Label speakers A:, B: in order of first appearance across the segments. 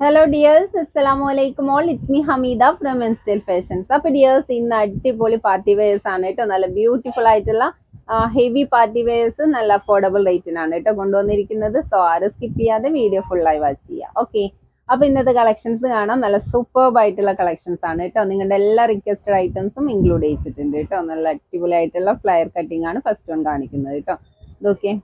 A: Hello dears അസ്സലാമു അലൈക്കും all it's me Hameeda from N style fashions അപ്പൊ dears ഇന്ന് അടിപൊളി പാർട്ടി വെയേഴ്സ് ആണ് കേട്ടോ. നല്ല ബ്യൂട്ടിഫുൾ ആയിട്ടുള്ള ഹെവി പാർട്ടി വെയേഴ്സ് നല്ല അഫോർഡബിൾ റേറ്റിനാണ് കേട്ടോ കൊണ്ടുവന്നിരിക്കുന്നത്. സോ ആരും സ്കിപ്പ് ചെയ്യാതെ വീഡിയോ ഫുള്ളായി വാച്ച് ചെയ്യുക ഓക്കെ അപ്പൊ ഇന്നത്തെ കളക്ഷൻസ് കാണാം. നല്ല സൂപ്പർബ് ആയിട്ടുള്ള കളക്ഷൻസ് ആണ് കേട്ടോ. നിങ്ങളുടെ എല്ലാ റിക്വസ്റ്റഡ് ഐറ്റംസും ഇൻക്ലൂഡ് ചെയ്തിട്ടുണ്ട് കേട്ടോ. നല്ല അടിപൊളി ആയിട്ടുള്ള ഫ്ലയർ കട്ടിംഗ് ആണ് ഫസ്റ്റ് വൺ കാണിക്കുന്നത് കേട്ടോ. ഇതൊക്കെ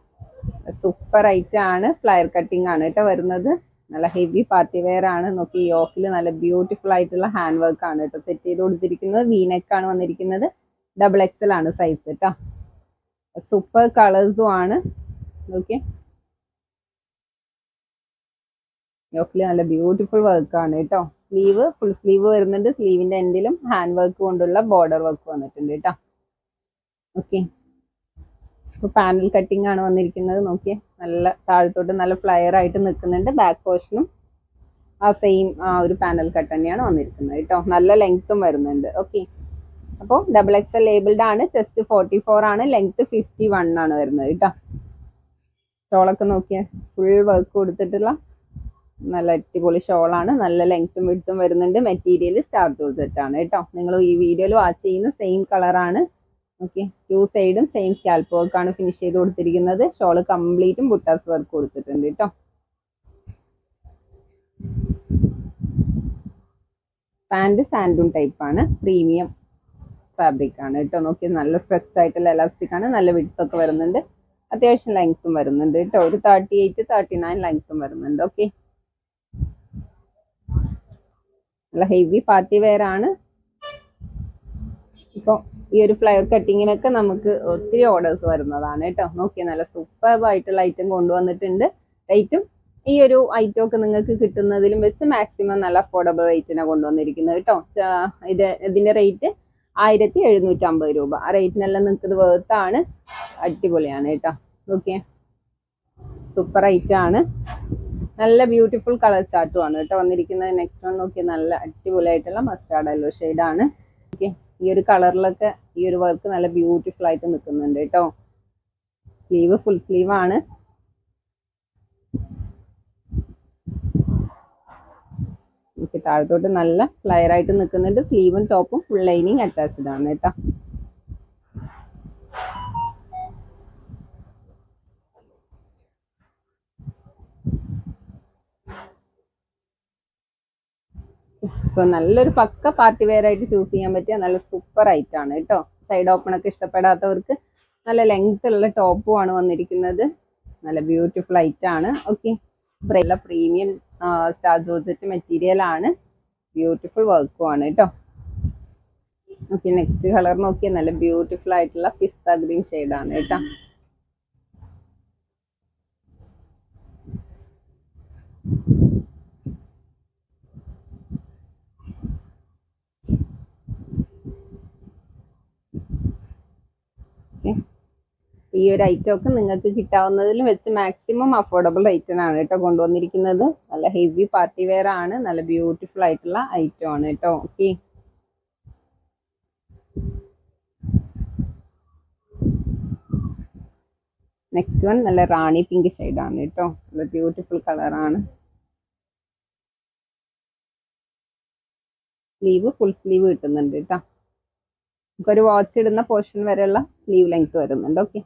A: സൂപ്പർ ഐറ്റം ആണ്. ഫ്ലയർ കട്ടിംഗ് ആണ് കേട്ടോ വരുന്നത്. നല്ല ഹെവി പാർട്ടി വെയർ ആണ്. നോക്കി യോക്കിൽ നല്ല ബ്യൂട്ടിഫുൾ ആയിട്ടുള്ള ഹാൻഡ് വർക്ക് ആണ് കേട്ടോ. സെറ്റ് ചെയ്ത് കൊടുത്തിരിക്കുന്നത്. വീനെക്ക് ആണ് വന്നിരിക്കുന്നത്. ഡബിൾ എക്സൽ ആണ് സൈസ് കേട്ടോ. സൂപ്പർ കളേഴ്സും ആണ്. നോക്കിയേ യോക്കിൽ നല്ല ബ്യൂട്ടിഫുൾ വർക്ക് ആണ് കേട്ടോ. സ്ലീവ് ഫുൾ സ്ലീവ് വരുന്നുണ്ട്. സ്ലീവിന്റെ എൻഡിലും ഹാൻഡ് വർക്ക് കൊണ്ടുള്ള ബോർഡർ വർക്ക് വന്നിട്ടുണ്ട് കേട്ടോ. ഓക്കെ പാനൽ കട്ടിംഗ് ആണ് വന്നിരിക്കുന്നത്. നോക്കിയേ നല്ല താഴത്തോട്ട് നല്ല ഫ്ലയർ ആയിട്ട് നിൽക്കുന്നുണ്ട്. ബാക്ക് പോർഷനും ആ സെയിം ആ ഒരു പാനൽ കട്ട് തന്നെയാണ് വന്നിരിക്കുന്നത് കേട്ടോ. നല്ല ലെങ്ത്തും വരുന്നുണ്ട്. ഓക്കെ അപ്പോൾ ഡബിൾ എക്സ് എൽ ലേബിൾഡ് ആണ്. ചെസ്റ്റ് ഫോർട്ടി ഫോർ ആണ്. ലെങ്ത് ഫിഫ്റ്റി വൺ ആണ് വരുന്നത് കേട്ടോ. ഷോളൊക്കെ നോക്കിയാൽ ഫുൾ വർക്ക് കൊടുത്തിട്ടുള്ള നല്ല അടിപൊളി ഷോളാണ് നല്ല ലെങ്ത്തും വിടുത്തും വരുന്നുണ്ട്. മെറ്റീരിയൽ സ്റ്റാർ ജോർജറ്റ് ആണ് കേട്ടോ. നിങ്ങൾ ഈ വീഡിയോയിൽ വാച്ച് ചെയ്യുന്ന സെയിം കളറാണ് ഓക്കെ ടു സൈഡും സെയിം സ്കാൽപ്പ് വർക്കാണ് ഫിനിഷ് ചെയ്ത് കൊടുത്തിരിക്കുന്നത്. ഷോൾ കംപ്ലീറ്റും ബുട്ടാസ് വർക്ക് കൊടുത്തിട്ടുണ്ട് കേട്ടോ പാന്റ് സാൻഡൂൺ ടൈപ്പ് ആണ്. പ്രീമിയം ഫാബ്രിക് ആണ് കേട്ടോ നോക്കി നല്ല സ്ട്രെച്ച് ആയിട്ടുള്ള എലാസ്റ്റിക് ആണ്. നല്ല വിട്ടൊക്കെ വരുന്നുണ്ട്. അത്യാവശ്യം ലെങ്ത്തും വരുന്നുണ്ട് കേട്ടോ ഒരു തേർട്ടി എയ്റ്റ് തേർട്ടി നയൻ ലെങ്ത്തും വരുന്നുണ്ട്. ഓക്കെ നല്ല ഹെവി പാർട്ടി വെയർ ആണ്. ഇപ്പോൾ ഈ ഒരു ഫ്ലയർ കട്ടിങ്ങിനൊക്കെ നമുക്ക് ഒത്തിരി ഓർഡേഴ്സ് വരുന്നതാണ് കേട്ടോ. നോക്കിയാൽ നല്ല സൂപ്പർ ആയിട്ടുള്ള ഐറ്റം കൊണ്ടുവന്നിട്ടുണ്ട്. റേറ്റും ഈ ഒരു ഐറ്റം ഒക്കെ നിങ്ങൾക്ക് കിട്ടുന്നതിലും വെച്ച് മാക്സിമം നല്ല അഫോർഡബിൾ റേറ്റിനാണ് കൊണ്ടുവന്നിരിക്കുന്നത് കേട്ടോ. ഇത് ഇതിന്റെ റേറ്റ് ആയിരത്തി എഴുന്നൂറ്റി അമ്പത് രൂപ. ആ റേറ്റിനെല്ലാം നിങ്ങൾക്ക് വേർത്താണ് അടിപൊളിയാണ് കേട്ടോ. ഓക്കെ സൂപ്പർ ആണ്. നല്ല ബ്യൂട്ടിഫുൾ കളർ ചാർട്ടുമാണ് കേട്ടോ വന്നിരിക്കുന്നത്. നെക്സ്റ്റ് വൺ നോക്കിയാൽ നല്ല അടിപൊളിയായിട്ടുള്ള മസ്റ്റാർഡ് അല്ലോ ഷെയ്ഡാണ് ഓക്കെ ഈ ഒരു കളറിലൊക്കെ ഈ ഒരു വർക്ക് നല്ല ബ്യൂട്ടിഫുൾ ആയിട്ട് നിൽക്കുന്നുണ്ട് കേട്ടോ. സ്ലീവ് ഫുൾ സ്ലീവ് ആണ്. നമുക്ക് താഴത്തോട്ട് നല്ല ഫ്ലയർ ആയിട്ട് നിൽക്കുന്നുണ്ട് സ്ലീവും ടോപ്പും ഫുൾ ലൈനിങ് അറ്റാച്ച്ഡ് ആണ് കേട്ടോ. ഇപ്പൊ നല്ലൊരു പക്ക പാർട്ടി വെയർ ആയിട്ട് ചൂസ് ചെയ്യാൻ പറ്റിയ നല്ല സൂപ്പർ ഐറ്റം ആണ് കേട്ടോ. സൈഡ് ഓപ്പൺ ഒക്കെ ഇഷ്ടപ്പെടാത്തവർക്ക് നല്ല ലെങ്ത് ഉള്ള ടോപ്പും ആണ് വന്നിരിക്കുന്നത്. നല്ല ബ്യൂട്ടിഫുൾ ഐറ്റം ആണ്. ഓക്കെ നല്ല പ്രീമിയം സ്റ്റാർ ജോർജറ്റ് മെറ്റീരിയൽ ആണ്. ബ്യൂട്ടിഫുൾ വർക്കും ആണ് കേട്ടോ. ഓക്കെ നെക്സ്റ്റ് കളർ നോക്കിയാൽ നല്ല ബ്യൂട്ടിഫുൾ ആയിട്ടുള്ള പിസ്ത ഗ്രീൻ ആണ് കേട്ടോ. ഈ ഒരു ഐറ്റം ഒക്കെ നിങ്ങൾക്ക് കിട്ടാവുന്നതിൽ വെച്ച് മാക്സിമം അഫോർഡബിൾ റേറ്റിനാണ് കേട്ടോ കൊണ്ടുവന്നിരിക്കുന്നത്. നല്ല ഹെവി പാർട്ടി വെയർ ആണ് നല്ല ബ്യൂട്ടിഫുൾ ആയിട്ടുള്ള ഐറ്റം ആണ് കേട്ടോ. ഓക്കെ. നെക്സ്റ്റ് വൺ നല്ല റാണി പിങ്ക് ആണ് കേട്ടോ. നല്ല ബ്യൂട്ടിഫുൾ കളറാണ് സ്ലീവ് ഫുൾ സ്ലീവ് കിട്ടുന്നുണ്ട് കേട്ടോ. നമുക്കൊരു വാച്ച് ഇടുന്ന പോർഷൻ വരെയുള്ള സ്ലീവ് ലെങ്ത് വരുന്നുണ്ട്. ഓക്കെ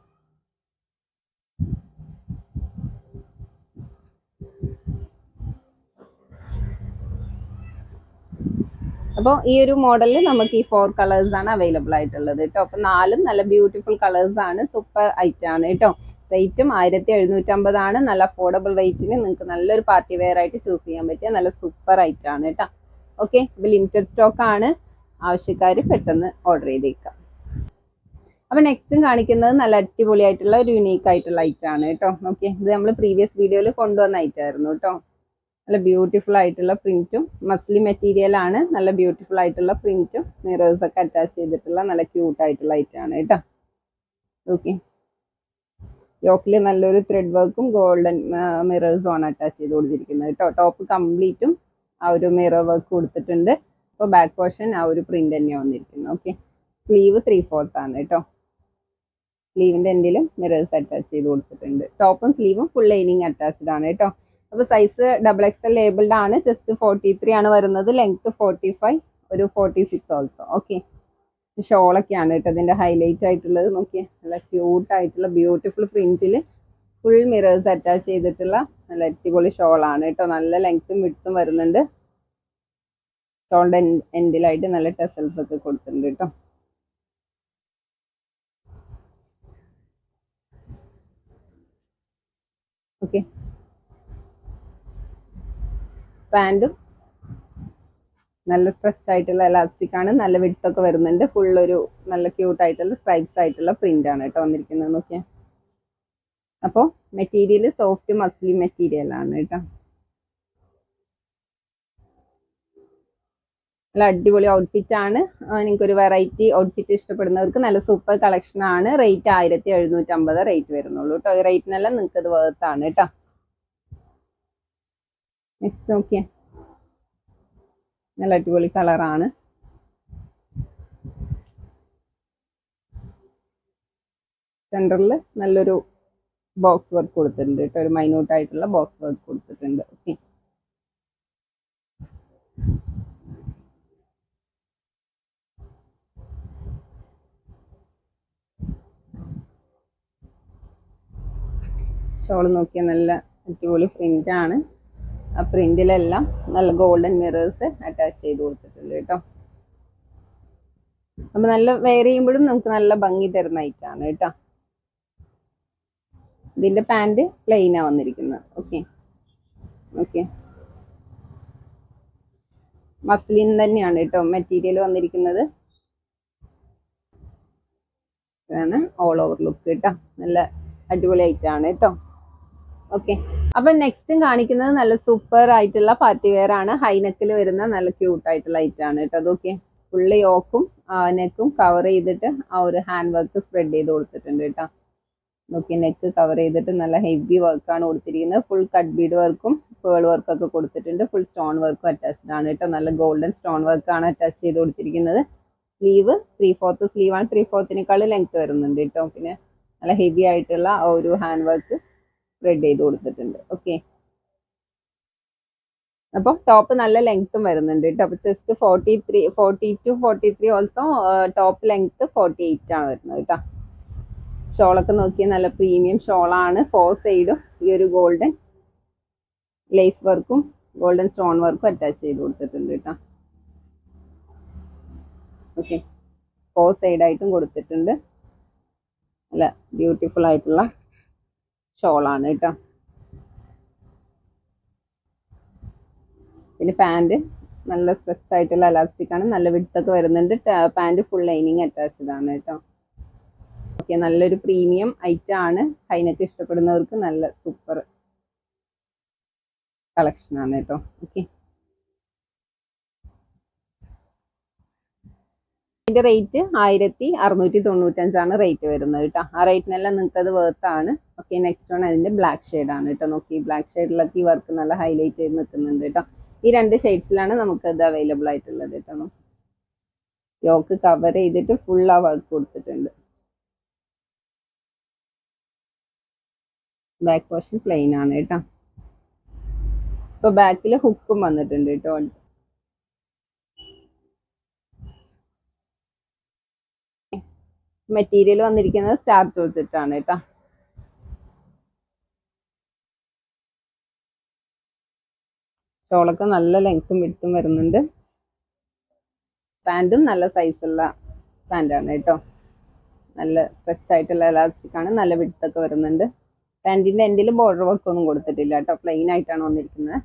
A: അപ്പോൾ ഈ ഒരു മോഡലിൽ നമുക്ക് ഈ ഫോർ കളേഴ്സ് ആണ് അവൈലബിൾ ആയിട്ടുള്ളത് കേട്ടോ അപ്പം നാലും നല്ല ബ്യൂട്ടിഫുൾ കളേഴ്സ് ആണ് സൂപ്പർ ഐറ്റം ആണ് കേട്ടോ റേറ്റും ആയിരത്തി എഴുന്നൂറ്റമ്പതാണ് നല്ല അഫോർഡബിൾ റേറ്റിന് നിങ്ങൾക്ക് നല്ലൊരു പാർട്ടി വെയർ ആയിട്ട് ചൂസ് ചെയ്യാൻ പറ്റിയ നല്ല സൂപ്പർ ഐറ്റം ആണ് കേട്ടോ ഓക്കെ ഇപ്പം ലിമിറ്റഡ് സ്റ്റോക്ക് ആണ്. ആവശ്യക്കാർ പെട്ടെന്ന് ഓർഡർ ചെയ്തേക്കാം. അപ്പോൾ നെക്സ്റ്റും കാണിക്കുന്നത് നല്ല അടിപൊളിയായിട്ടുള്ള ഒരു യുണീക്ക് ആയിട്ടുള്ള ഐറ്റം ആണ് കേട്ടോ. ഓക്കെ ഇത് നമ്മൾ പ്രീവിയസ് വീഡിയോയിൽ കൊണ്ടുവന്ന ഐറ്റം ആയിരുന്നു കേട്ടോ. നല്ല ബ്യൂട്ടിഫുൾ ആയിട്ടുള്ള പ്രിന്റും മസ്ലി മെറ്റീരിയൽ ആണ്. നല്ല ബ്യൂട്ടിഫുൾ ആയിട്ടുള്ള പ്രിന്റും മിറേഴ്സ് ഒക്കെ അറ്റാച്ച് ചെയ്തിട്ടുള്ള നല്ല ക്യൂട്ട് ആയിട്ടുള്ള ഐറ്റം ആണ് കേട്ടോ. ഓക്കെ യോക്കിൽ നല്ലൊരു ത്രെഡ് വർക്കും ഗോൾഡൻ മിറേഴ്സും ആണ് അറ്റാച്ച് ചെയ്ത് കൊടുത്തിരിക്കുന്നത് കേട്ടോ. ടോപ്പ് കംപ്ലീറ്റും ആ ഒരു മിറർ വർക്ക് കൊടുത്തിട്ടുണ്ട്. അപ്പോൾ ബാക്ക് പോർഷൻ ആ ഒരു പ്രിന്റ് തന്നെയാണ് വന്നിരിക്കുന്നത് ഓക്കെ സ്ലീവ് ത്രീ ഫോർത്ത് ആണ് കേട്ടോ. സ്ലീവിന്റെ എൻഡിലും മിറേഴ്സ് അറ്റാച്ച് ചെയ്ത് കൊടുത്തിട്ടുണ്ട്. ടോപ്പും സ്ലീവും ഫുൾ ലൈനിങ് അറ്റാച്ച്ഡ് ആണ് കേട്ടോ. അപ്പോൾ size double X L labelled ആണ്. ജസ്റ്റ് ഫോർട്ടി ത്രീ ആണ് വരുന്നത്. ലെങ്ത് ഫോർട്ടി ഫൈവ് ഒരു ഫോർട്ടി സിക്സ് ഓൾസോ ഓക്കെ ഷോളൊക്കെയാണ് കേട്ടോ ഇതിന്റെ ഹൈലൈറ്റ് ആയിട്ടുള്ളത്. നോക്കിയേ. നല്ല ക്യൂട്ട് ആയിട്ടുള്ള ബ്യൂട്ടിഫുൾ പ്രിന്റിൽ ഫുൾ മിറേഴ്സ് അറ്റാച്ച് ചെയ്തിട്ടുള്ള നല്ല അടിപൊളി ഷോളാണ് കേട്ടോ. നല്ല ലെങ്ത്തും വിട്ടും വരുന്നുണ്ട്. ഷോളിന്റെ എൻഡിലായിട്ട് നല്ല ടെസൽസ് ഒക്കെ കൊടുത്തിട്ടുണ്ട് കേട്ടോ ഓക്കെ പാന്റും നല്ല സ്ട്രെച്ച് ആയിട്ടുള്ള എലാസ്റ്റിക് ആണ്. നല്ല വിട്ടൊക്കെ വരുന്നുണ്ട്. ഫുൾ ഒരു നല്ല ക്യൂട്ട് ആയിട്ടുള്ള സ്ട്രൈപ്സ് ആയിട്ടുള്ള പ്രിന്റ് ആണ് കേട്ടോ വന്നിരിക്കുന്നത്. നോക്കിയാൽ അപ്പോൾ മെറ്റീരിയൽ സോഫ്റ്റ് മസ്ലി മെറ്റീരിയൽ ആണ് കേട്ടോ നല്ല അടിപൊളി ഔട്ട്ഫിറ്റ് ആണ്. നിങ്ങൾക്ക് ഒരു വെറൈറ്റി ഔട്ട്ഫിറ്റ് ഇഷ്ടപ്പെടുന്നവർക്ക് നല്ല സൂപ്പർ കളക്ഷൻ ആണ്. റേറ്റ് ആയിരത്തി എഴുന്നൂറ്റമ്പത് റേറ്റ് വരുന്നുള്ളൂ കേട്ടോ ഈ റേറ്റിനെല്ലാം നിങ്ങൾക്ക് ഇത് ആണ് കേട്ടോ നെക്സ്റ്റ് നോക്കിയേ. നല്ല അടിപൊളി കളറാണ് സെന്ററിൽ നല്ലൊരു ബോക്സ് വർക്ക് കൊടുത്തിട്ടുണ്ട് കേട്ടോ ഒരു മൈന്യൂട്ട് ആയിട്ടുള്ള ബോക്സ് വർക്ക് കൊടുത്തിട്ടുണ്ട്. ഓക്കെ ഷോൾ നോക്കിയാൽ നല്ല അടിപൊളി ആണ്. ആ പ്രിന്റിലെല്ലാം നല്ല ഗോൾഡൻ മിറേഴ്സ് അറ്റാച്ച് ചെയ്ത് കൊടുത്തിട്ടുണ്ട് കേട്ടോ. അപ്പൊ നല്ല വെയർ ചെയ്യുമ്പോഴും നമുക്ക് നല്ല ഭംഗി തരുന്ന ഐറ്റാണ് കേട്ടോ. ഇതിന്റെ പാന്റ് പ്ലെയിനാ വന്നിരിക്കുന്നത്. ഓക്കെ ഓക്കെ മസ്ലിൻ തന്നെയാണ് കേട്ടോ മെറ്റീരിയൽ വന്നിരിക്കുന്നത്. ഇതാണ് ഓൾ ഓവർ ലുക്ക് കേട്ടോ. നല്ല അടിപൊളി ഐറ്റാണ് കേട്ടോ. ഓക്കെ അപ്പൊ നെക്സ്റ്റും കാണിക്കുന്നത് നല്ല സൂപ്പർ ആയിട്ടുള്ള പാർട്ടി വെയർ ആണ്. ഹൈനെക്കിൽ വരുന്ന നല്ല ക്യൂട്ട് ആയിട്ടുള്ള ഐറ്റം ആണ് കേട്ടോ. അതൊക്കെ ഫുള്ള് യോക്കും നെക്കും കവർ ചെയ്തിട്ട് ആ ഒരു ഹാൻഡ് വർക്ക് സ്പ്രെഡ് ചെയ്ത് കൊടുത്തിട്ടുണ്ട് കേട്ടോ. നോക്കി നെക്ക് കവർ ചെയ്തിട്ട് നല്ല ഹെവി വർക്കാണ് കൊടുത്തിരിക്കുന്നത്. ഫുൾ കട്ട് ബീഡ് വർക്കും പേൾ വർക്കും ഒക്കെ കൊടുത്തിട്ടുണ്ട്. ഫുൾ സ്റ്റോൺ വർക്കും അറ്റാച്ച്ഡ് ആണ് കേട്ടോ. നല്ല ഗോൾഡൻ സ്റ്റോൺ വർക്കാണ് അറ്റാച്ച് ചെയ്ത് കൊടുത്തിരിക്കുന്നത്. സ്ലീവ് ത്രീ ഫോർത്ത് സ്ലീവാണ് ത്രീ ഫോർത്തിനേക്കാൾ ലെങ്ത് വരുന്നുണ്ട് കേട്ടോ. പിന്നെ നല്ല ഹെവി ആയിട്ടുള്ള ഒരു ഹാൻഡ് വർക്ക് സ്പ്രെഡ് ചെയ്ത് കൊടുത്തിട്ടുണ്ട്. ഓക്കെ അപ്പോൾ ടോപ്പ് നല്ല ലെങ്ത്തും വരുന്നുണ്ട് കേട്ടോ അപ്പോൾ just forty three forty two forty three also top length forty eight ആണ് വരുന്നത് കേട്ടോ ഷോളൊക്കെ നോക്കിയാൽ നല്ല പ്രീമിയം ഷോളാണ്. ഫോർ സൈഡും ഈ ഒരു ഗോൾഡൻ ലേസ് വർക്കും ഗോൾഡൻ സ്റ്റോൺ വർക്കും അറ്റാച്ച് ചെയ്ത് കൊടുത്തിട്ടുണ്ട് കേട്ടോ ഓക്കെ ഫോർ സൈഡായിട്ടും കൊടുത്തിട്ടുണ്ട്. നല്ല ബ്യൂട്ടിഫുൾ ആയിട്ടുള്ള ഷോളാണ് കേട്ടോ. പിന്നെ പാന്റ് നല്ല സ്ട്രെച്ച് ആയിട്ടുള്ള അലാസ്റ്റിക് ആണ്. നല്ല വിട്ടൊക്കെ വരുന്നുണ്ട്. പാന്റ് ഫുൾ ലൈനിങ് അറ്റാച്ച്ഡ് ആണ് കേട്ടോ. ഓക്കെ നല്ലൊരു പ്രീമിയം ഐറ്റം ആണ്. കൈനൊക്കെ ഇഷ്ടപ്പെടുന്നവർക്ക് നല്ല സൂപ്പർ കളക്ഷൻ ആണ് കേട്ടോ. ഓക്കെ ഇതിന്റെ റേറ്റ് ആയിരത്തി അറുന്നൂറ്റി തൊണ്ണൂറ്റഞ്ചാണ് റേറ്റ് വരുന്നത് കേട്ടോ ആ റേറ്റിനെല്ലാം നിങ്ങൾക്ക് അത് ആണ്. ഓക്കെ നെക്സ്റ്റ് വൺ അതിന്റെ ബ്ലാക്ക് ആണ് കേട്ടോ നോക്കി ബ്ലാക്ക് ഷെയ്ഡിലൊക്കെ ഈ വർക്ക് നല്ല ഹൈലൈറ്റ് ചെയ്ത് നിൽക്കുന്നുണ്ട് കേട്ടോ ഈ രണ്ട് ഷെയ്ഡ്സിലാണ് നമുക്കത് അവൈലബിൾ ആയിട്ടുള്ളത് കേട്ടോ യോക്ക് കവർ ചെയ്തിട്ട് ഫുൾ ആ വർക്ക് കൊടുത്തിട്ടുണ്ട്. ബാക്ക് പോർഷൻ പ്ലെയിൻ ആണ് കേട്ടോ ഇപ്പൊ ബാക്കിൽ ഹുക്കും വന്നിട്ടുണ്ട് കേട്ടോ മെറ്റീരിയൽ വന്നിരിക്കുന്നത് സ്റ്റാർ ചോദിച്ചിട്ടാണ് കേട്ടോ. ഷോളൊക്കെ നല്ല ലെങ്ത്തും വിടുത്തും വരുന്നുണ്ട്. പാന്റും നല്ല സൈസുള്ള പാന്റാണ് കേട്ടോ. നല്ല സ്ട്രെച്ച് ആയിട്ടുള്ള എലാസ്റ്റിക് ആണ് നല്ല വിടുത്തൊക്കെ വരുന്നുണ്ട്. പാന്റിന്റെ എൻഡിൽ ബോർഡർ വർക്ക് ഒന്നും കൊടുത്തിട്ടില്ല കേട്ടോ പ്ലെയിൻ ആയിട്ടാണ് വന്നിരിക്കുന്നത്.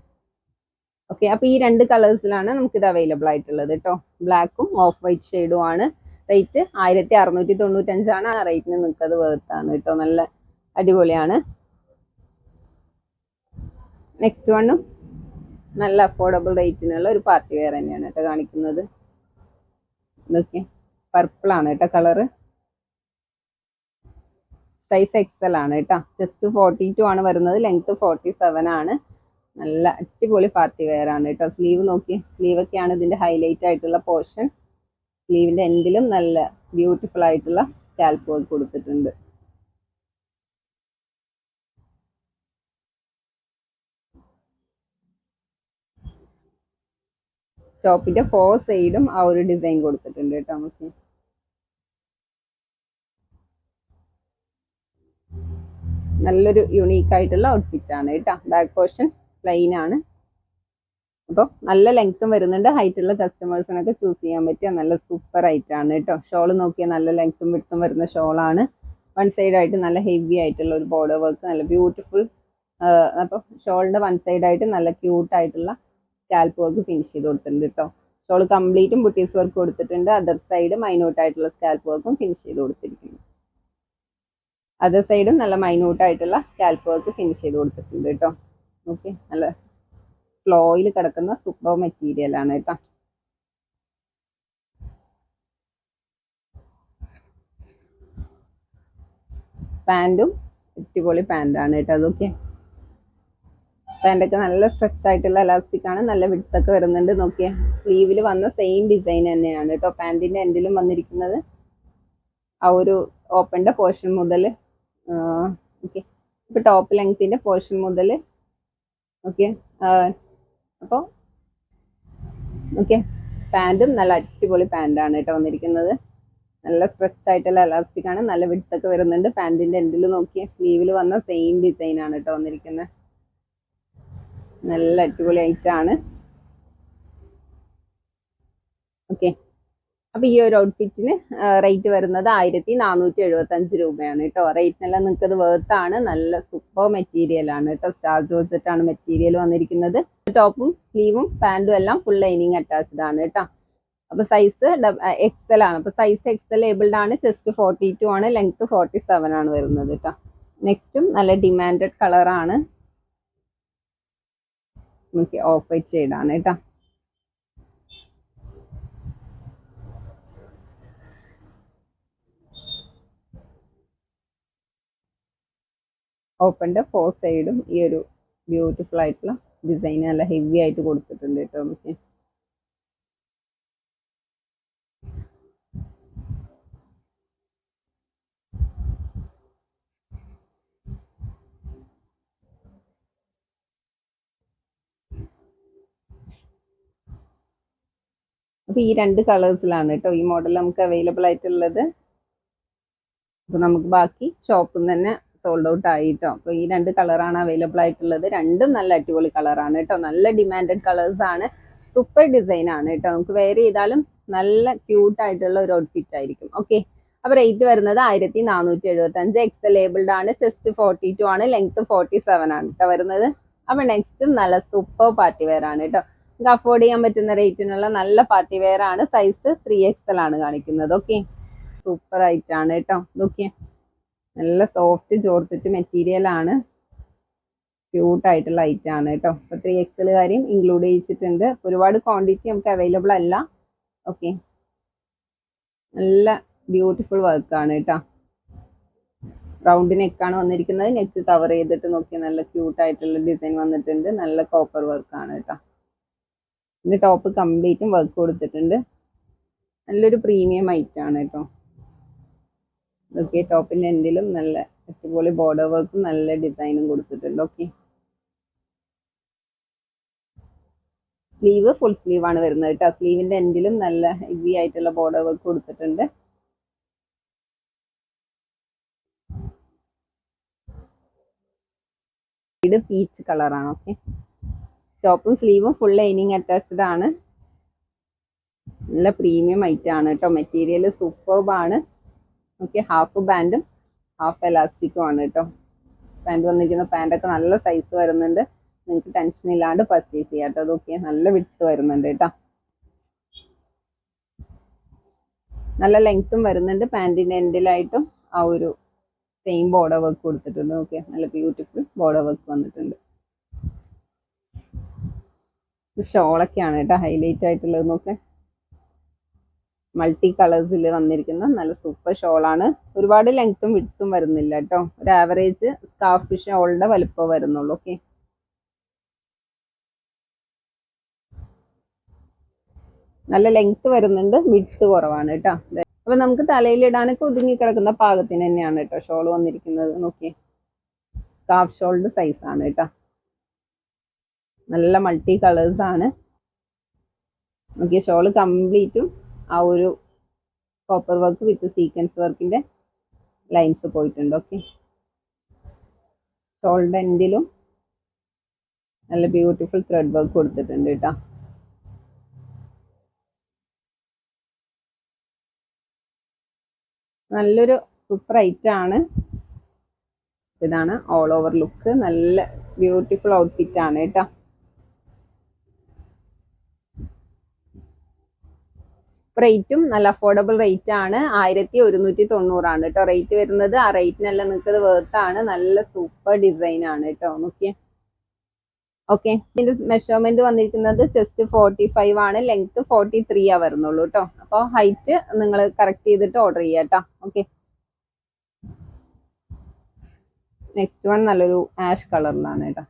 A: ഓക്കെ അപ്പോൾ ഈ രണ്ട് കളേഴ്സിലാണ് നമുക്കിത് അവൈലബിൾ ആയിട്ടുള്ളത് കേട്ടോ. ബ്ലാക്കും ഓഫ് വൈറ്റ് ഷെയ്ഡും ആണ്. റേറ്റ് ആയിരത്തി അറുന്നൂറ്റി തൊണ്ണൂറ്റഞ്ചാണ് ആ റേറ്റിന് നിൽക്കത് വേർത്താണ് കേട്ടോ. നല്ല അടിപൊളിയാണ്. നെക്സ്റ്റ് വണ്ണും നല്ല അഫോർഡബിൾ റേറ്റിനുള്ള ഒരു പാർട്ടി വെയർ തന്നെയാണ് കേട്ടോ കാണിക്കുന്നത്. ഇതൊക്കെ പർപ്പിൾ ആണ് കേട്ടോ കളറ് സൈസ് എക്സൽ ആണ് കേട്ടോ. ജസ്റ്റ് ഫോർട്ടി ടു ആണ് വരുന്നത്. ലെങ്ത് ഫോർട്ടി സെവൻ ആണ്. നല്ല അടിപൊളി പാർട്ടി വെയർ ആണ് കേട്ടോ. സ്ലീവ് നോക്കി. സ്ലീവ് ഒക്കെയാണ് ഇതിന്റെ ഹൈലൈറ്റ് ആയിട്ടുള്ള പോർഷൻ സ്ലീവിന്റെ എൻഡിലും നല്ല ബ്യൂട്ടിഫുൾ ആയിട്ടുള്ള സ്കാൽപ്പ് വർക്ക് കൊടുത്തിട്ടുണ്ട്. ടോപ്പിന്റെ ഫോർ സൈഡും ആ ഒരു ഡിസൈൻ കൊടുത്തിട്ടുണ്ട് കേട്ടോ നമുക്ക് നല്ലൊരു യുണീക്ക് ആയിട്ടുള്ള ഔട്ട്ഫിറ്റ് ആണ് കേട്ടോ. ബാക്ക് പോർഷൻ പ്ലെയിൻ ആണ്. അപ്പോൾ നല്ല ലെങ്ത്തും വരുന്നുണ്ട്. ഹൈറ്റുള്ള കസ്റ്റമേഴ്സിനൊക്കെ ചൂസ് ചെയ്യാൻ പറ്റിയ നല്ല സൂപ്പർ ആണ് കേട്ടോ. ഷോൾ നോക്കിയാൽ നല്ല ലെങ്ത്തും വിടുത്തും വരുന്ന ഷോളാണ് വൺ സൈഡ് ആയിട്ട് നല്ല ഹെവി ആയിട്ടുള്ള ഒരു ബോർഡർ വർക്ക് നല്ല ബ്യൂട്ടിഫുൾ അപ്പോൾ ഷോളിന്റെ വൺ സൈഡ് ആയിട്ട് നല്ല ക്യൂട്ട് ആയിട്ടുള്ള സ്കാൽപ്പ് വർക്ക് ഫിനിഷ് ചെയ്ത് കൊടുത്തിട്ടുണ്ട് കേട്ടോ. ഷോൾ കംപ്ലീറ്റും ബുട്ടീസ് വർക്ക് കൊടുത്തിട്ടുണ്ട്. അതർ സൈഡ് മൈനോട്ട് ആയിട്ടുള്ള സ്കാൽപ്പ് വർക്കും ഫിനിഷ് ചെയ്ത് കൊടുത്തിരിക്കുന്നു. അതർ സൈഡും നല്ല മൈനൂട്ട് ആയിട്ടുള്ള സ്കാൽപ്പ് വർക്ക് ഫിനിഷ് ചെയ്ത് കൊടുത്തിട്ടുണ്ട് കേട്ടോ. ഓക്കെ നല്ല ഫ്ലോയിൽ കിടക്കുന്ന സൂപ്പർ മെറ്റീരിയൽ ആണ് കേട്ടോ. പാന്റും അടിപൊളി പാന്റാണ് കേട്ടോ അതൊക്കെ. പാന്റൊക്കെ നല്ല സ്ട്രെച്ച് ആയിട്ടുള്ള എലാസ്റ്റിക് ആണ് നല്ല വിടുത്തൊക്കെ വരുന്നുണ്ട് നോക്കിയ. സ്ലീവിൽ വന്ന സെയിം ഡിസൈൻ തന്നെയാണ് കേട്ടോ. പാന്റിന്റെ എൻഡിലും വന്നിരിക്കുന്നത്. ആ ഒരു ഓപ്പണിന്റെ പോർഷൻ മുതൽ ഓക്കെ ഇപ്പോൾ ടോപ്പ് ലെങ്ത്തിന്റെ പോർഷൻ മുതൽ ഓക്കെ അപ്പോൾ ഓക്കെ പാന്റും നല്ല അടിപൊളി പാന്റാണ് കേട്ടോ വന്നിരിക്കുന്നത്. നല്ല സ്ട്രെച്ച് ആയിട്ടുള്ള എലാസ്റ്റിക് ആണ്. നല്ല വിടുത്തൊക്കെ വരുന്നുണ്ട്. പാന്റിന്റെ എൻഡിൽ നോക്കിയ സ്ലീവിൽ വന്ന സെയിം ഡിസൈൻ ആണ് കേട്ടോ വന്നിരിക്കുന്നത്. നല്ല അടിപൊളി ഐറ്റാണ് ഓക്കെ അപ്പൊ ഈ ഒരു ഔട്ട്ഫിറ്റിന് റേറ്റ് വരുന്നത് ആയിരത്തി നാനൂറ്റി എഴുപത്തി അഞ്ച് രൂപയാണ് കേട്ടോ. റേറ്റിനെല്ലാം നിങ്ങൾക്ക് വേർത്ത് ആണ്. നല്ല സൂപ്പർ മെറ്റീരിയൽ ആണ് കേട്ടോ. സ്റ്റാർ ജോർജറ്റ് ആണ് മെറ്റീരിയൽ വന്നിരിക്കുന്നത്. ടോപ്പും സ്ലീവും പാന്റും എല്ലാം ഫുൾ ലൈനിങ് അറ്റാച്ച്ഡ് ആണ് കേട്ടോ. അപ്പോൾ സൈസ് എക്സൽ ആണ്. അപ്പോൾ സൈസ് എക്സൽ ഏബിൾഡ് ആണ്. ചെസ്റ്റ് ഫോർട്ടി ടു ആണ്. ലെങ്ത് ഫോർട്ടി സെവൻ ആണ് വരുന്നത് കേട്ടോ. നെക്സ്റ്റും നല്ല ഡിമാൻഡഡ് കളറാണ് ഓക്കെ ഓഫ് വൈറ്റ് ഷെയ്ഡാണ് കേട്ടോ. ഓപ്പണിന്റെ ഫോർ സൈഡും ഈ ഒരു ബ്യൂട്ടിഫുൾ ആയിട്ടുള്ള ഡിസൈൻ നല്ല ഹെവി ആയിട്ട് കൊടുത്തിട്ടുണ്ട് കേട്ടോ നമുക്ക് അപ്പൊ ഈ രണ്ട് കളേഴ്സിലാണ് കേട്ടോ ഈ മോഡൽ നമുക്ക് അവൈലബിൾ ആയിട്ടുള്ളത്. അപ്പോൾ നമുക്ക് ബാക്കി ഷോപ്പിൽ നിന്ന് തന്നെ സോൾഡ് ഔട്ട് ആയിട്ടോ അപ്പൊ ഈ രണ്ട് കളറാണ് അവൈലബിൾ ആയിട്ടുള്ളത്. രണ്ടും നല്ല അടിപൊളി കളറാണ് കേട്ടോ. നല്ല ഡിമാൻഡഡ് കളേഴ്സ് ആണ്. സൂപ്പർ ഡിസൈൻ ആണ് കേട്ടോ. നമുക്ക് വെയർ ചെയ്താലും നല്ല ക്യൂട്ട് ആയിട്ടുള്ള ഒരു ഔട്ട്ഫിറ്റ് ആയിരിക്കും. ഓക്കെ അപ്പൊ റേറ്റ് വരുന്നത് ആയിരത്തി നാനൂറ്റി എഴുപത്തി അഞ്ച് എക്സ് ലേബിൾഡ് ആണ്. ചെസ്റ്റ് ഫോർട്ടി ടു ആണ്. ലെങ്ത് ഫോർട്ടി സെവൻ ആണ് കേട്ടോ വരുന്നത്. അപ്പൊ നെക്സ്റ്റും നല്ല സൂപ്പർ പാർട്ടി വെയർ ആണ് കേട്ടോ. നമുക്ക് അഫോർഡ് ചെയ്യാൻ പറ്റുന്ന റേറ്റിനുള്ള നല്ല പാർട്ടി വെയർ ആണ്. സൈസ് ത്രീ എക്സൽ ആണ് കാണിക്കുന്നത്. ഓക്കെ സൂപ്പർ ആയിട്ടാണ് കേട്ടോ. നോക്കിയേ. നല്ല സോഫ്റ്റ് ജോർജറ്റ് മെറ്റീരിയൽ ആണ്. ഐറ്റം ആണ് കേട്ടോ. അപ്പോൾ ത്രീ എക്സൽ കാര്യം ഇൻക്ലൂഡ് ചെയ്യിച്ചിട്ടുണ്ട് ഒരുപാട് ക്വാണ്ടിറ്റി നമുക്ക് അവൈലബിൾ അല്ല. ഓക്കെ നല്ല ബ്യൂട്ടിഫുൾ വർക്കാണ് കേട്ടോ. റൗണ്ട് നെക്കാണ് വന്നിരിക്കുന്നത്. നെക്ക് കവർ ചെയ്തിട്ട് നോക്കി നല്ല ക്യൂട്ട് ആയിട്ടുള്ള ഡിസൈൻ വന്നിട്ടുണ്ട്. നല്ല കോപ്പർ വർക്കാണ് കേട്ടോ. ഇതിന്റെ ടോപ്പ് കംപ്ലീറ്റും വർക്ക് കൊടുത്തിട്ടുണ്ട്. നല്ലൊരു പ്രീമിയം ഐറ്റം ആണ് കേട്ടോ. ഓക്കെ ടോപ്പിന്റെ എൻഡിലും നല്ല അടിപൊളി ബോർഡർ വർക്കും നല്ല ഡിസൈനും കൊടുത്തിട്ടുണ്ട്. ഓക്കെ സ്ലീവ് ഫുൾ സ്ലീവ് ആണ് വരുന്നത് കേട്ടോ. സ്ലീവിന്റെ എൻഡിലും നല്ല ഹെവി ആയിട്ടുള്ള ബോർഡർ വർക്ക് കൊടുത്തിട്ടുണ്ട്. ഇത് പീച്ച് കളറാണ് ഓക്കെ ടോപ്പും സ്ലീവും ഫുൾ ലൈനിങ് അറ്റാച്ച്ഡ് ആണ്. നല്ല പ്രീമിയം ഐറ്റം ആണ് കേട്ടോ. മെറ്റീരിയൽ സൂപ്പർബ് ഓക്കെ ഹാഫ് ബാൻഡും ഹാഫ് എലാസ്റ്റിക്കും ആണ് കേട്ടോ. പാന്റ് വന്നിരിക്കുന്ന പാന്റൊക്കെ നല്ല സൈസ് വരുന്നുണ്ട്. നിങ്ങൾക്ക് ടെൻഷൻ ഇല്ലാണ്ട് പർച്ചേസ് ചെയ്യാം കേട്ടോ. അതൊക്കെ നല്ല വിട്ട് വരുന്നുണ്ട് കേട്ടോ. നല്ല ലെങ്ത്തും വരുന്നുണ്ട്. പാന്റിന്റെ എൻഡിലായിട്ടും ആ ഒരു സെയിം ബോർഡർ വർക്ക് കൊടുത്തിട്ടുണ്ട്. ഓക്കെ നല്ല ബ്യൂട്ടിഫുൾ ബോർഡർ വർക്ക് വന്നിട്ടുണ്ട്. ഷോളൊക്കെയാണ് കേട്ടോ ഹൈലൈറ്റ് ആയിട്ടുള്ളത്. നോക്കെ. മൾട്ടി കളേഴ്സിൽ വന്നിരിക്കുന്ന നല്ല സൂപ്പർ ഷോളാണ് ഒരുപാട് ലെങ്ത്തും വിടുത്തും വരുന്നില്ല കേട്ടോ. ഒരു ആവറേജ് സ്കാർഫ് ഷോളുടെ വലുപ്പം വരുന്നുള്ളൂ ഓക്കെ നല്ല ലെങ്ത് വരുന്നുണ്ട് വിഡ്ത്ത് കുറവാണ് കേട്ടോ. അപ്പൊ നമുക്ക് തലയിലിടാനൊക്കെ ഒതുങ്ങി കിടക്കുന്ന പാകത്തിന് തന്നെയാണ് കേട്ടോ ഷോൾ വന്നിരിക്കുന്നത് നോക്കിയേ സ്കാർഫ് ഷോളിന്റെ സൈസ് ആണ് കേട്ടോ. നല്ല മൾട്ടി കളേഴ്സ് ആണ്. നോക്കിയ ഷോൾ കംപ്ലീറ്റും ആ ഒരു കോപ്പർ വർക്ക് വിത്ത് സീക്വൻസ് വർക്കിന്റെ ലൈൻസ് പോയിട്ടുണ്ട് ഓക്കെ ഷോൾഡർ എൻഡിലും നല്ല ബ്യൂട്ടിഫുൾ ത്രെഡ് വർക്ക് കൊടുത്തിട്ടുണ്ട് കേട്ടോ നല്ലൊരു സൂപ്പർ ആണ്. ഇതാണ് ഓൾ ഓവർ ലുക്ക് നല്ല ബ്യൂട്ടിഫുൾ ഔട്ട്ഫിറ്റ് ആണ് കേട്ടോ റേറ്റും നല്ല അഫോർഡബിൾ റേറ്റ് ആണ്. ആയിരത്തി ഒരുന്നൂറ്റി തൊണ്ണൂറാണ് കേട്ടോ റേറ്റ് വരുന്നത് ആ റേറ്റിനെല്ലാം നിങ്ങൾക്ക് വേർത്താണ് നല്ല സൂപ്പർ ഡിസൈൻ ആണ് കേട്ടോ നോക്കിയേ ഓക്കെ ഇതിന്റെ മെഷർമെന്റ് വന്നിരിക്കുന്നത് ചെസ്റ്റ് ഫോർട്ടി ഫൈവ് ആണ്. ലെങ്ത് ഫോർട്ടി ത്രീ ആ വരുന്നുള്ളൂ കേട്ടോ അപ്പോൾ ഹൈറ്റ് നിങ്ങൾ കറക്റ്റ് ചെയ്തിട്ട് ഓർഡർ ചെയ്യാം കേട്ടോ ഓക്കെ നെക്സ്റ്റ് വൺ നല്ലൊരു ആഷ് കളറിലാണ് കേട്ടോ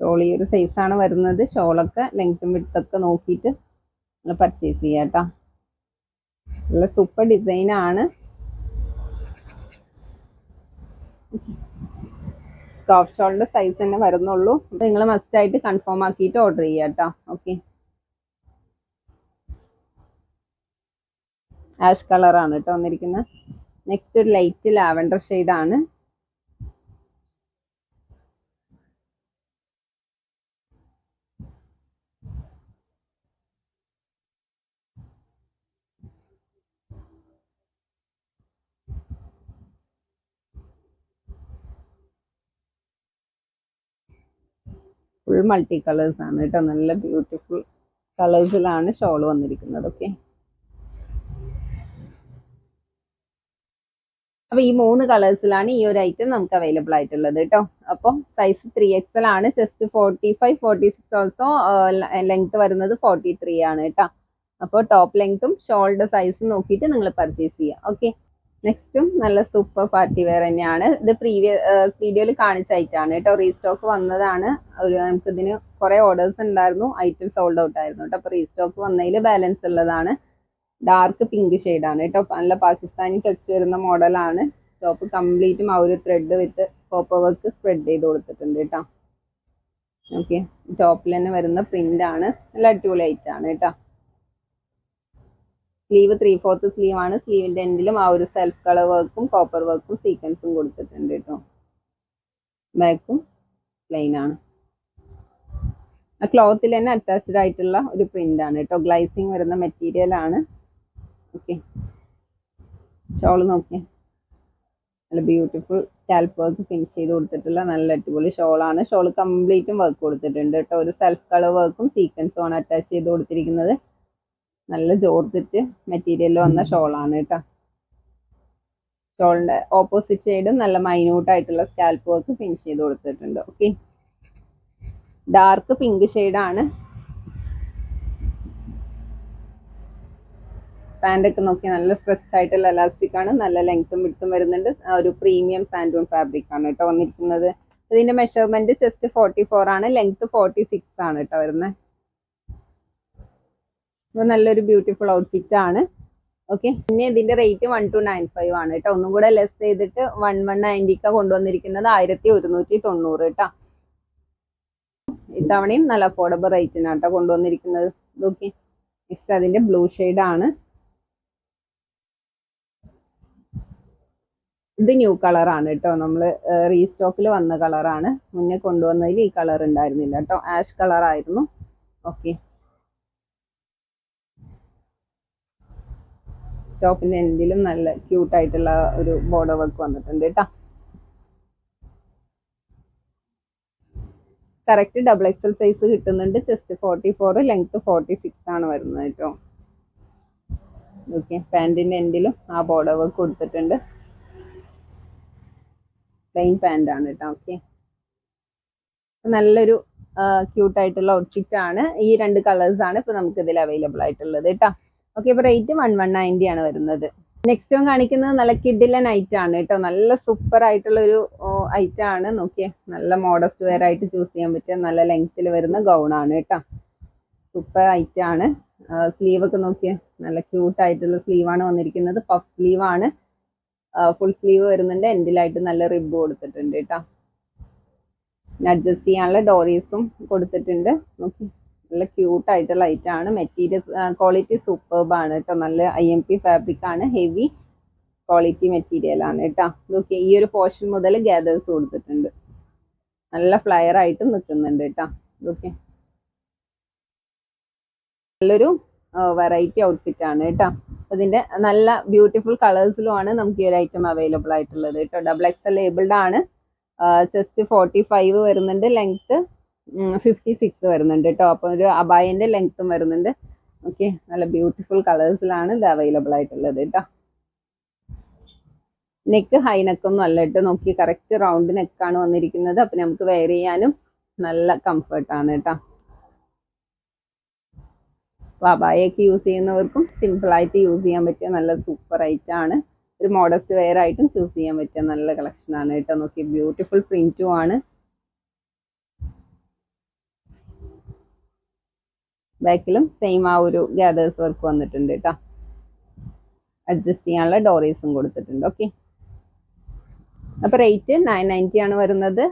A: ഷോൾ ഈ ഒരു സൈസാണ് വരുന്നത്. ഷോളൊക്കെ ലെങ്ത്തും വിട്ടൊക്കെ നോക്കിയിട്ട് നിങ്ങൾ പർച്ചേസ് ചെയ്യാം കേട്ടോ. നല്ല സൂപ്പർ ഡിസൈൻ ആണ്. സ്കാഫ് ഷോളിന്റെ സൈസ് തന്നെ വരുന്നുള്ളൂ. അപ്പൊ നിങ്ങൾ മസ്റ്റ് ആയിട്ട് കൺഫേം ആക്കിയിട്ട് ഓർഡർ ചെയ്യാം കേട്ടോ. ഓക്കെ ആഷ് കളറാണ് കേട്ടോ വന്നിരിക്കുന്നത്. നെക്സ്റ്റ് ഒരു ലൈറ്റ് ലാവൻഡർ ആണ്. ഫുൾ മൾട്ടി കളേഴ്സ് ആണ് കേട്ടോ. നല്ല ബ്യൂട്ടിഫുൾ കളേഴ്സിലാണ് ഷോൾ വന്നിരിക്കുന്നത്. ഓക്കെ അപ്പൊ ഈ മൂന്ന് കളേഴ്സിലാണ് ഈ ഒരു ഐറ്റം നമുക്ക് അവൈലബിൾ ആയിട്ടുള്ളത് കേട്ടോ. അപ്പോൾ സൈസ് ത്രീ എക്സൽ ആണ്. Just forty five forty six also length വരുന്നത് ഫോർട്ടി ത്രീ ആണ് കേട്ടോ. അപ്പോൾ ടോപ്പ് ലെങ്ത്തും ഷോൾഡർ സൈസും നോക്കിയിട്ട് നിങ്ങൾ പർച്ചേസ് ചെയ്യുക ഓക്കെ നെക്സ്റ്റും നല്ല സൂപ്പർ പാർട്ടി വെയർ തന്നെയാണ്. ഇത് പ്രീവിയസ് വീഡിയോയിൽ കാണിച്ച ഐറ്റാണ് കേട്ടോ. റീസ്റ്റോക്ക് വന്നതാണ്. ഒരു നമുക്ക് ഇതിന് കുറെ ഓർഡേഴ്സ് ഉണ്ടായിരുന്നു. ഐറ്റം സോൾഡ് ഔട്ട് ആയിരുന്നു കേട്ടോ. അപ്പോൾ റീസ്റ്റോക്ക് വന്നതിൽ ബാലൻസ് ഉള്ളതാണ്. ഡാർക്ക് പിങ്ക് ആണ് കേട്ടോ. നല്ല പാകിസ്ഥാനി ടച്ച് വരുന്ന മോഡലാണ്. ടോപ്പ് കംപ്ലീറ്റും ആ ഒരു thread with copper work spread ചെയ്ത് കൊടുത്തിട്ടുണ്ട് കേട്ടോ. ഓക്കെ. ടോപ്പിൽ തന്നെ വരുന്ന പ്രിന്റ് ആണ്. നല്ല അടിപൊളി ഐറ്റാണ് കേട്ടോ. സ്ലീവ് ത്രീ ഫോർത്ത് സ്ലീവ് ആണ്. സ്ലീവിന്റെ എൻഡിലും ആ ഒരു സെൽഫ് കളർ വർക്കും കോപ്പർ വർക്കും സീക്വൻസും കൊടുത്തിട്ടുണ്ട് കേട്ടോ ബാക്കും പ്ലെയിൻ ആണ്. ആ ക്ലോത്തിൽ തന്നെ അറ്റാച്ച്ഡ് ആയിട്ടുള്ള ഒരു പ്രിന്റ് ആണ് കേട്ടോ ഗ്ലൈസിങ് വരുന്ന മെറ്റീരിയൽ ആണ്. ഓക്കെ ഷോൾ നോക്കിയേ. നല്ല ബ്യൂട്ടിഫുൾ സ്കാൽപ്പ് വർക്ക് ഫിനിഷ് ചെയ്ത് കൊടുത്തിട്ടുള്ള നല്ല അടിപൊളി ഷോളാണ് ഷോൾ കംപ്ലീറ്റും വർക്ക് കൊടുത്തിട്ടുണ്ട് കേട്ടോ ഒരു സെൽഫ് കളർ വർക്കും സീക്വൻസും ആണ് അറ്റാച്ച് ചെയ്ത് കൊടുത്തിരിക്കുന്നത്. നല്ല ജോർജറ്റ് മെറ്റീരിയൽ വന്ന ഷോളാണ് കേട്ടോ. ഷോളിന്റെ ഓപ്പോസിറ്റ് സൈഡും നല്ല മൈന്യൂട്ട് ആയിട്ടുള്ള സ്കാൽപ്പ് വർക്ക് ഫിനിഷ് ചെയ്ത് കൊടുത്തിട്ടുണ്ട്. ഓക്കെ ഡാർക്ക് പിങ്ക് ഷെയ്ഡാണ് പാന്റൊക്കെ നോക്കി നല്ല സ്ട്രെച്ച് ആയിട്ടുള്ള എലാസ്റ്റിക് ആണ്. നല്ല ലെങ്ത്തും വിടുത്തും വരുന്നുണ്ട്. ഒരു പ്രീമിയം സാൻഡൂൺ ഫാബ്രിക് ആണ് കേട്ടോ വന്നിരിക്കുന്നത്. ഇതിന്റെ മെഷർമെന്റ് ചെസ്റ്റ് ഫോർട്ടി ഫോർ ആണ്. ലെങ്ത് ഫോർട്ടി സിക്സ് ആണ് കേട്ടോ വരുന്നത്. അപ്പോൾ നല്ലൊരു ബ്യൂട്ടിഫുൾ ഔട്ട്ഫിറ്റ് ആണ്. ഓക്കെ പിന്നെ ഇതിന്റെ rate one two nine five ആണ് കേട്ടോ. ഒന്നും കൂടെ ലെസ് ചെയ്തിട്ട് വൺ വൺ നയന്റിക്ക കൊണ്ടുവന്നിരിക്കുന്നത് ആയിരത്തി ഒരുന്നൂറ്റി തൊണ്ണൂറ് കേട്ടോ. ഇത്തവണയും നല്ല അഫോർഡബിൾ റേറ്റിനാണ് കേട്ടോ കൊണ്ടുവന്നിരിക്കുന്നത്. ഓക്കെ നെക്സ്റ്റ് അതിന്റെ ബ്ലൂ ആണ്. ഇത് ന്യൂ കളറാണ് കേട്ടോ. നമ്മൾ റീസ്റ്റോക്കിൽ വന്ന കളറാണ് മുന്നേ കൊണ്ടുവന്നതിൽ ഈ കളർ ഉണ്ടായിരുന്നില്ല കേട്ടോ. ആഷ് കളർ ആയിരുന്നു. ഓക്കെ ടോപ്പിന്റെ എൻഡിലും നല്ല ക്യൂട്ട് ആയിട്ടുള്ള ഒരു ബോർഡർ വർക്ക് വന്നിട്ടുണ്ട് കേട്ടോ കറക്റ്റ് ഡബിൾ എക്സൽ സൈസ് കിട്ടുന്നുണ്ട്. Chest forty four length forty six ആണ് വരുന്നത് കേട്ടോ ഓക്കെ പാന്റിന്റെ എൻഡിലും ആ ബോർഡർ വർക്ക് കൊടുത്തിട്ടുണ്ട്. പ്ലെയിൻ പാന്റ് ആണ് കേട്ടോ ഓക്കെ നല്ലൊരു ക്യൂട്ടായിട്ടുള്ള ഔട്ട്ഫിറ്റ് ആണ്. ഈ രണ്ട് കളേഴ്സ് ആണ് ഇപ്പൊ നമുക്ക് ഇതിൽ അവൈലബിൾ ആയിട്ടുള്ളത് കേട്ടോ ഓക്കെ ഇപ്പൊ റേറ്റ് വൺ വൺ നയന്റി ആണ് വരുന്നത്. നെക്സ്റ്റ് വൺ കാണിക്കുന്നത് നല്ല കിഡിലെ നൈറ്റ് ആണ് കേട്ടോ. നല്ല സൂപ്പർ ആയിട്ടുള്ള ഒരു ഐറ്റം ആണ്. നോക്കിയേ നല്ല മോഡസ്റ്റ് വെയർ ആയിട്ട് ചൂസ് ചെയ്യാൻ പറ്റിയ നല്ല ലെങ്ത്തിൽ വരുന്ന ഗൗൺ ആണ് കേട്ടോ. സൂപ്പർ ഐറ്റം ആണ്. സ്ലീവ് ഒക്കെ നോക്കിയേ നല്ല ക്യൂട്ട് ആയിട്ടുള്ള സ്ലീവ് ആണ് വന്നിരിക്കുന്നത്. പഫ് സ്ലീവ് ആണ്. ഫുൾ സ്ലീവ് വരുന്നുണ്ട്. എൻഡിലായിട്ട് നല്ല റിബ് കൊടുത്തിട്ടുണ്ട് കേട്ടോ. അഡ്ജസ്റ്റ് ചെയ്യാനുള്ള ഡോറീസും കൊടുത്തിട്ടുണ്ട്. നോക്കി നല്ല ലൈറ്റ് ആണ് മെറ്റീരിയൽ ക്വാളിറ്റി സൂപ്പർബ് ആണ് കേട്ടോ. നല്ല ഐ എം പി ഫാബ്രിക് ആണ്. ഹെവി ക്വാളിറ്റി മെറ്റീരിയൽ ആണ് കേട്ടോ. നോക്കി ഈ ഒരു പോർഷൻ മുതൽ ഗ്യാദേഴ്സ് കൊടുത്തിട്ടുണ്ട്. നല്ല ഫ്ലയർ ആയിട്ട് നിൽക്കുന്നുണ്ട് കേട്ടോ. ഓക്കെ നല്ലൊരു വെറൈറ്റി ഔട്ട്ഫിറ്റ് ആണ് കേട്ടോ. അതിന്റെ നല്ല ബ്യൂട്ടിഫുൾ കളേഴ്സിലുമാണ് നമുക്ക് ഈ ഒരു ഐറ്റം അവൈലബിൾ ആയിട്ടുള്ളത് കേട്ടോ. ഡബിൾ എക്സ് ലേബിൾഡ് ആണ്. ചെസ്റ്റ് ഫോർട്ടി ഫൈവ് വരുന്നുണ്ട് ലെങ്ത് ഫിഫ്റ്റി സിക്സ് വരുന്നുണ്ട് കേട്ടോ അപ്പോൾ ഒരു അബായന്റെ ലെങ്ത്തും വരുന്നുണ്ട്. ഓക്കെ നല്ല ബ്യൂട്ടിഫുൾ കളേഴ്സിലാണ് ഇത് അവൈലബിൾ ആയിട്ടുള്ളത് കേട്ടോ നെക്ക് ഹൈ നെക്കൊന്നും അല്ല കേട്ടോ നോക്കി കറക്റ്റ് റൗണ്ട് നെക്കാണ് വന്നിരിക്കുന്നത്. അപ്പം നമുക്ക് വെയർ ചെയ്യാനും നല്ല കംഫർട്ടാണ് കേട്ടോ വാബായൊക്കെ യൂസ് ചെയ്യുന്നവർക്കും സിമ്പിളായിട്ട് യൂസ് ചെയ്യാൻ പറ്റിയ നല്ല സൂപ്പർ ഐറ്റം ആണ്. ഒരു മോഡസ്റ്റ് വെയർ ആയിട്ടും ചൂസ് ചെയ്യാൻ പറ്റിയ നല്ല കളക്ഷനാണ് കേട്ടോ നോക്കി ബ്യൂട്ടിഫുൾ പ്രിന്റും ആണ്. ബാക്കിലും സെയിം ആ ഒരു ഗ്യാദേഴ്സ് വർക്ക് വന്നിട്ടുണ്ട് കേട്ടോ അഡ്ജസ്റ്റ് ചെയ്യാനുള്ള ഡോറീസും കൊടുത്തിട്ടുണ്ട് ഓക്കെ അപ്പൊ റേറ്റ് നയൻ നയന്റി ആണ് വരുന്നത്.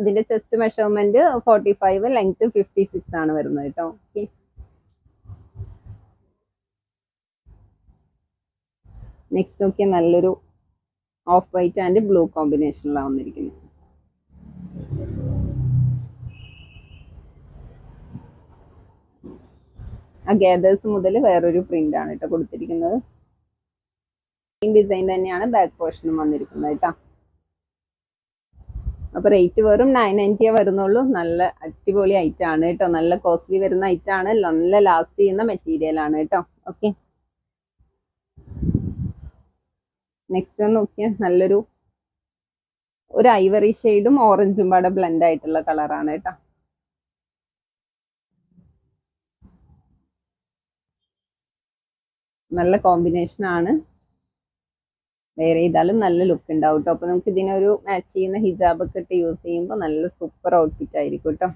A: ഇതിന്റെ chest measurement forty five length fifty six ആണ് വരുന്നത് കേട്ടോ ഓക്കെ നെക്സ്റ്റ് നോക്കിയാൽ നല്ലൊരു ഓഫ് വൈറ്റ് ആൻഡ് ബ്ലൂ കോമ്പിനേഷനിലാണ് വന്നിരിക്കുന്നത്. ആ ഗേദേഴ്സ് മുതൽ വേറൊരു പ്രിന്റ് ആണ് കേട്ടോ കൊടുത്തിരിക്കുന്നത്. സെയിം ഡിസൈൻ തന്നെയാണ് ബാക്ക് പോർഷനും വന്നിരിക്കുന്നത് കേട്ടോ അപ്പൊ റേറ്റ് വെറും നയൻ നയന്റിയേ വരുന്നുള്ളൂ. നല്ല അടിപൊളി ഐറ്റം ആണ് കേട്ടോ നല്ല കോസ്റ്റ്ലി വരുന്ന ഐറ്റം ആണ്. നല്ല ലാസ്റ്റ് ചെയ്യുന്ന മെറ്റീരിയൽ ആണ് കേട്ടോ ഓക്കെ നെക്സ്റ്റ് നോക്കിയാൽ നല്ലൊരു ഒരു ഐവറി ഷെയ്ഡും ഓറഞ്ചും പാടെ ബ്ലെൻഡ് ആയിട്ടുള്ള കളറാണ് കേട്ടോ നല്ല കോമ്പിനേഷൻ ആണ്. വേറെ ചെയ്താലും നല്ല ലുക്ക് ഉണ്ടാവും കേട്ടോ അപ്പൊ നമുക്ക് ഇതിനൊരു മാച്ച് ചെയ്യുന്ന ഹിജാബ് ഒക്കെ ഇട്ട് യൂസ് ചെയ്യുമ്പോൾ നല്ല സൂപ്പർ ഔട്ട്ഫിറ്റ് ആയിരിക്കും കേട്ടോ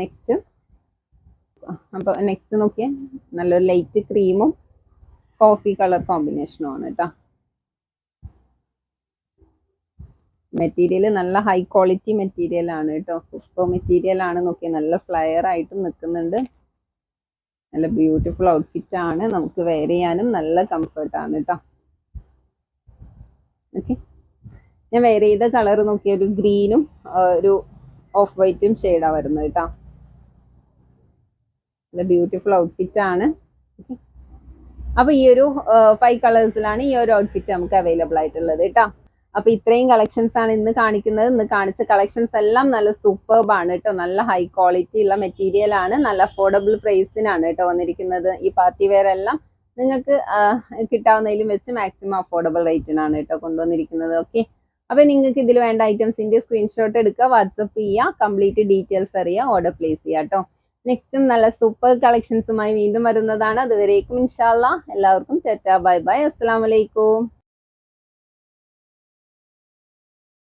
A: നെക്സ്റ്റ് അപ്പൊ നെക്സ്റ്റ് നോക്കിയേ. നല്ലൊരു ലൈറ്റ് ക്രീമും കോഫി കളർ കോമ്പിനേഷനും ആണ് കേട്ടോ മെറ്റീരിയൽ നല്ല ഹൈ ക്വാളിറ്റി മെറ്റീരിയൽ ആണ് കേട്ടോ സൂപ്പർ മെറ്റീരിയൽ ആണ്. നോക്കിയാൽ നല്ല ഫ്ലയർ ആയിട്ട് നിൽക്കുന്നുണ്ട് നല്ല ബ്യൂട്ടിഫുൾ ഔട്ട്ഫിറ്റ് ആണ്. നമുക്ക് വെയർ ചെയ്യാനും നല്ല കംഫർട്ടാണ് കേട്ടോ ഓക്കെ ഞാൻ വെയർ ചെയ്ത കളർ നോക്കിയ ഒരു ഗ്രീനും ഒരു ഓഫ് വൈറ്റും ഷെയ്ഡാണ് വരുന്നത് കേട്ടോ നല്ല ബ്യൂട്ടിഫുൾ ഔട്ട്ഫിറ്റ് ആണ്. അപ്പൊ ഈ ഒരു ഫൈവ് കളേഴ്സിലാണ് ഈ ഒരു ഔട്ട്ഫിറ്റ് നമുക്ക് അവൈലബിൾ ആയിട്ടുള്ളത് കേട്ടോ അപ്പൊ ഇത്രയും കളക്ഷൻസ് ആണ് ഇന്ന് കാണിക്കുന്നത്. ഇന്ന് കാണിച്ച കളക്ഷൻസ് എല്ലാം നല്ല സൂപ്പർബ് ആണ് കേട്ടോ നല്ല ഹൈ ക്വാളിറ്റി ഉള്ള മെറ്റീരിയൽ ആണ്. നല്ല അഫോർഡബിൾ പ്രൈസിനാണ് കേട്ടോ വന്നിരിക്കുന്നത്. ഈ പാർട്ടി വെയർ എല്ലാം നിങ്ങൾക്ക് കിട്ടാവുന്നതിലും വെച്ച് മാക്സിമം അഫോർഡബിൾ റേറ്റിനാണ് കേട്ടോ കൊണ്ടുവന്നിരിക്കുന്നത്. ഓക്കെ അപ്പൊ നിങ്ങൾക്ക് ഇതിൽ വേണ്ട ഐറ്റംസിന്റെ സ്ക്രീൻഷോട്ട് എടുക്കുക വാട്സപ്പ് ചെയ്യുക കംപ്ലീറ്റ് ഡീറ്റെയിൽസ് അറിയുക ഓർഡർ പ്ലേസ് ചെയ്യുക കേട്ടോ നെക്സ്റ്റും നല്ല സൂപ്പർ കളക്ഷൻസുമായി വീണ്ടും വരുന്നതാണ്. അതുവരേക്കും ഇൻഷാല്ല എല്ലാവർക്കും ടെറ്റ ബൈ ബൈ. അസ്സാം വലൈക്കും